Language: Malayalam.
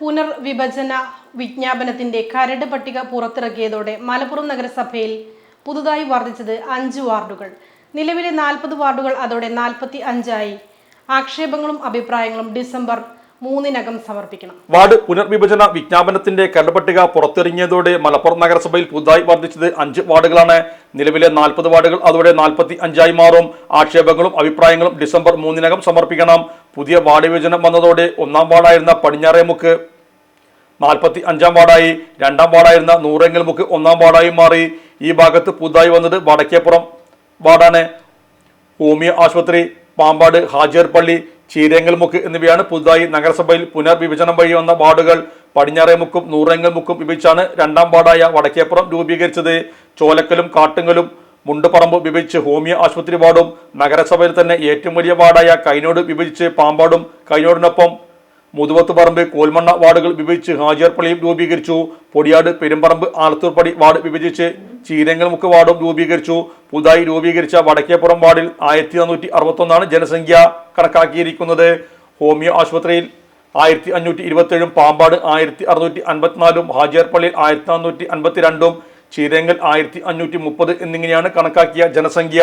പുനർവിഭജന വിജ്ഞാപനത്തിന്റെ കരട് പട്ടിക പുറത്തിറക്കിയതോടെ മലപ്പുറം നഗരസഭയിൽ പുതുതായി വർദ്ധിച്ചത് അഞ്ച് വാർഡുകൾ. നിലവിലെ നാൽപ്പത് വാർഡുകൾ അതോടെ നാൽപ്പത്തി അഞ്ചായി ആക്ഷേപങ്ങളും അഭിപ്രായങ്ങളും ഡിസംബർ മൂന്നിനകം സമർപ്പിക്കണം. വാർഡ് പുനർവിഭജന വിജ്ഞാപനത്തിന്റെ കരടപട്ടിക പുറത്തിറങ്ങിയതോടെ മലപ്പുറം നഗരസഭയിൽ പുതുതായി വർദ്ധിച്ചത് അഞ്ച് വാർഡുകളാണ്. നിലവിലെ നാൽപ്പത് വാർഡുകൾ അതോടെ നാൽപ്പത്തി അഞ്ചായി മാറും. ആക്ഷേപങ്ങളും അഭിപ്രായങ്ങളും ഡിസംബർ മൂന്നിനകം സമർപ്പിക്കണം. പുതിയ വാർഡ് വിഭജനം വന്നതോടെ ഒന്നാം വാർഡായിരുന്ന പടിഞ്ഞാറേമുക്ക് നാൽപ്പത്തി അഞ്ചാം വാർഡായി. രണ്ടാം വാർഡായിരുന്ന നൂറെങ്കിൽ മുക്ക് ഒന്നാം വാർഡായി മാറി. ഈ ഭാഗത്ത് പുതുതായി വന്നത് വടക്കേപ്പുറം വാർഡാണ്. ഹോമിയോ ആശുപത്രി പാമ്പാട് ഹാജിയർ പള്ളി ചീരേങ്ങൽ മുക്ക് എന്നിവയാണ് പുതുതായി നഗരസഭയിൽ പുനർവിഭജനം വഴി വന്ന വാർഡുകൾ. പടിഞ്ഞാറേമുക്കും നൂറേങ്ങൽ മുക്കും വിഭജിച്ചാണ് രണ്ടാം വാർഡായ വടക്കേപ്പുറം രൂപീകരിച്ചത്. ചോലക്കലും കാട്ടുങ്കലും മുണ്ടുപറമ്പ് വിഭജിച്ച് ഹോമിയോ ആശുപത്രി വാർഡും നഗരസഭയിൽ തന്നെ ഏറ്റവും വലിയ വാർഡായ കൈനോട് വിഭജിച്ച് പാമ്പാടും കൈനോടിനൊപ്പം മുതുവത്ത് പറമ്പ് കോൽമണ്ണ വാർഡുകൾ വിഭജിച്ച് ഹാജിയർപ്പള്ളിയും രൂപീകരിച്ചു. പൊടിയാട് പെരുമ്പറമ്പ് ആലത്തൂർപ്പടി വാർഡ് വിഭജിച്ച് ചീരങ്ങൽമുക്ക് വാർഡും രൂപീകരിച്ചു. പുതുതായി രൂപീകരിച്ച വടക്കേപ്പുറം വാർഡിൽ ആയിരത്തി നാനൂറ്റി അറുപത്തൊന്നാണ് ജനസംഖ്യ കണക്കാക്കിയിരിക്കുന്നത്. ഹോമിയോ ആശുപത്രിയിൽ ആയിരത്തി അഞ്ഞൂറ്റി ഇരുപത്തേഴും പാമ്പാട് ആയിരത്തി അറുന്നൂറ്റി അൻപത്തിനാലും ഹാജിയർപ്പള്ളിയിൽ ആയിരത്തി നാനൂറ്റി അൻപത്തിരണ്ടും ചീരങ്ങൽ ആയിരത്തി അഞ്ഞൂറ്റി മുപ്പത് എന്നിങ്ങനെയാണ് കണക്കാക്കിയ ജനസംഖ്യ.